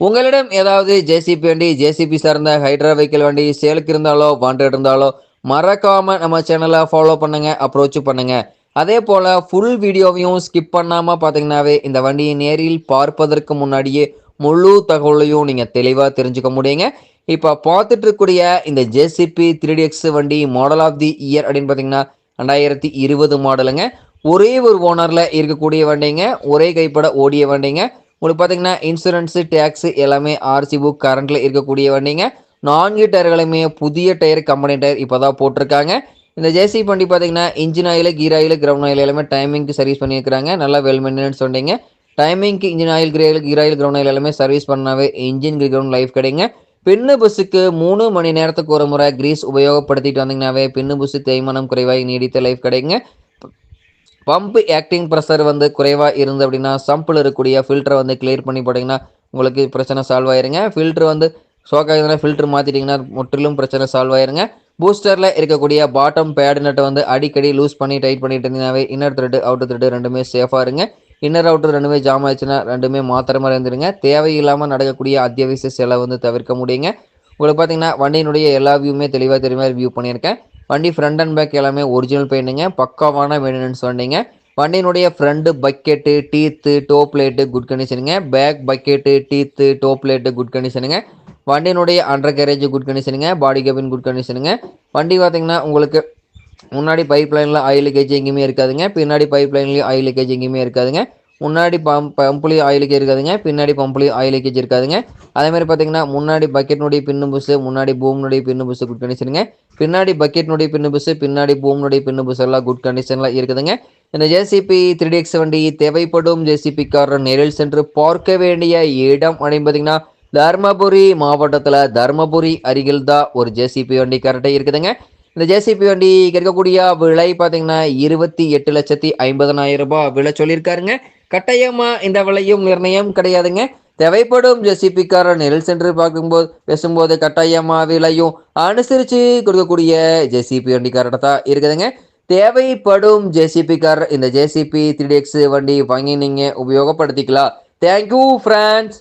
உங்களிடம் ஏதாவது ஜேசிபி வண்டி ஜேசிபி சார்ந்த ஹைட்ரா வெஹிக்கிள் வண்டி சேலுக்கு இருந்தாலோ வாண்டட் இருந்தாலோ மறக்காமல் நம்ம சேனலை ஃபாலோ பண்ணுங்க அப்ரோச் பண்ணுங்க. அதே போல் ஃபுல் வீடியோவையும் ஸ்கிப் பண்ணாமல் பார்த்தீங்கன்னாவே இந்த வண்டியை நேரில் பார்ப்பதற்கு முன்னாடியே முழு தகவலையும் நீங்கள் தெளிவாக தெரிஞ்சுக்க முடியுங்க. இப்போ பார்த்துட்டு இருக்கக்கூடிய இந்த ஜேசிபி த்ரீ எக்ஸ் வண்டி மாடல் ஆஃப் தி இயர் அப்படின்னு பார்த்தீங்கன்னா ரெண்டாயிரத்தி இருபது மாடலுங்க ஒரே ஒரு ஓனரில் இருக்கக்கூடிய வண்டிங்க ஒரே கைப்பட ஓடிய வண்டிங்க. உங்களுக்கு பார்த்தீங்கன்னா இன்சூரன்ஸு டேக்ஸு எல்லாமே ஆர்சி புக் கரண்ட்டில் இருக்கக்கூடிய வண்டிங்க. நான்கு டயர்களுமே புதிய டயர் கம்பெனி டயர் இப்போ தான் போட்டிருக்காங்க. இந்த ஜேசி வண்டி பார்த்தீங்கன்னா engine oil gear oil ground oil எல்லாமே டைமிங்க்கு சர்வீஸ் பண்ணியிருக்காங்க நல்லா வெல் மெயின்டெனன்ஸ் வண்டிங்க டைமிங்க்கு engine oil grey oil gear oil ground oil எல்லாமே சர்வீஸ் பண்ணாவே இன்ஜின் கிரவுண்ட் லைஃப் கிடைங்க. பின்னு பஸ்ஸுக்கு மூணு மணி நேரத்துக்கு ஒரு முறை கிரீஸ் உபயோகப்படுத்திட்டு வந்தீங்கன்னாவே பின்னு பஸ்ஸு தேய்மானம் குறைவாக நீடித்த லைஃப் கிடைங்க. பம்ப் ஆக்டிங் ப்ரெஷர் வந்து குறைவாக இருந்து அப்படின்னா சம்பில் இருக்கக்கூடிய ஃபில்டரை வந்து கிளியர் பண்ணி போட்டிங்கன்னா உங்களுக்கு பிரச்சனை சால்வ் ஆயிருங்க. ஃபில்ட்ரு வந்து ஷோக் ஆகுதுன்னா ஃபில்ட்ரு மாற்றிட்டிங்கன்னா முற்றிலும் பிரச்சனை சால்வ் ஆயிருங்க. பூஸ்டரில் இருக்கக்கூடிய பாட்டம் பேடு நட்டை வந்து அடிக்கடி லூஸ் பண்ணி டைட் பண்ணிட்டு இருந்தீங்கன்னாவே இன்னர் த்ரெட்டு அவுட்டர் த்ரெட்டு ரெண்டுமே சேஃபாக இருங்க. இன்னர் அவுட்டர் ரெண்டுமே ஜாம் ஆயிடுச்சுன்னா ரெண்டுமே மாத்திர மாதிரி இருந்துருங்க. தேவையில்லாமல் நடக்கக்கூடிய அத்தியாவசிய செலவு வந்து தவிர்க்க முடியுங்க. உங்களுக்கு பார்த்தீங்கன்னா வண்டியினுடைய எல்லா வியூமே தெளிவாக தெரியுமா வியூ பண்ணியிருக்கேன். வண்டி ஃப்ரண்ட் அண்ட் பேக் எல்லாமே ஒரிஜினல் பெயிண்டுங்க பக்காவான மெயின்டெனன்ஸ் வண்டிங்க. வண்டியினுடைய front bucket teeth top light good கண்டிஷனுங்க back bucket teeth top light good கண்டிஷனுங்க வண்டியினுடைய அண்டர் கேரேஜ் குட் கண்டிஷனுங்க பாடி கேபின் குட் கண்டிஷனுங்க வண்டி பார்த்தீங்கன்னா உங்களுக்கு முன்னாடி பைப் லைனில் ஆயில் லீக்கேஜ் எங்கேயுமே இருக்காதுங்க. பின்னாடி பைப் லைன்லேயும் ஆயில் லீக்கேஜ் எங்கேயுமே இருக்காதுங்க. முன்னாடி பம்ப் பம்ப்லேயும் ஆயில் லீக்கேஜ் இருக்காதுங்க பின்னாடி பம்ப்லேயும் ஆயில் லீக்கேஜ் இருக்காதுங்க அதே மாதிரி பார்த்தீங்கன்னா முன்னாடி பக்கெட்னுடைய பின்னு புஸ் முன்னாடி பூம்னுடைய பின்னு புஸ் குட் கண்டிஷனுங்க பின்னாடி பக்கெட்னுடைய பின்னு புஸ் பின்னாடி பூம்னுடைய பின்னு புஸ் எல்லாம் குட் கண்டிஷனில் இருக்குதுங்க. இந்த ஜேசிபி த்ரீ எக்ஸ் வண்டி தேவைப்படும் ஜேசிபிக்காரர் நேரில் சென்று பார்க்க வேண்டிய இடம் அப்படின்னு பார்த்தீங்கன்னா தர்மபுரி மாவட்டத்தில் தர்மபுரி அருகில் தான் ஒரு ஜேசிபி வண்டி கரெக்டாக இருக்குதுங்க. இந்த ஜேசிபி வண்டி இருக்கக்கூடிய விலை பார்த்தீங்கன்னா இருபத்தி எட்டு லட்சத்தி ஐம்பதனாயிரம் ரூபாய் விலை சொல்லியிருக்காருங்க. கட்டாயமா இந்த விலையும் நிர்ணயம் கிடையாதுங்க. தேவைப்படும் ஜெசிபிக்காரர் நெல் சென்று பார்க்கும்போது பேசும்போது கட்டாயமா விலையும் அனுசரித்து கொடுக்கக்கூடிய ஜெசிபி வண்டிக்காரர்கிட்ட தான் இருக்குதுங்க. தேவைப்படும் ஜேசிபிக்காரர் இந்த ஜேசிபி த்ரீ எக்ஸ் வண்டி வாங்கி நீங்கள் உபயோகப்படுத்திக்கலாம். Thank you France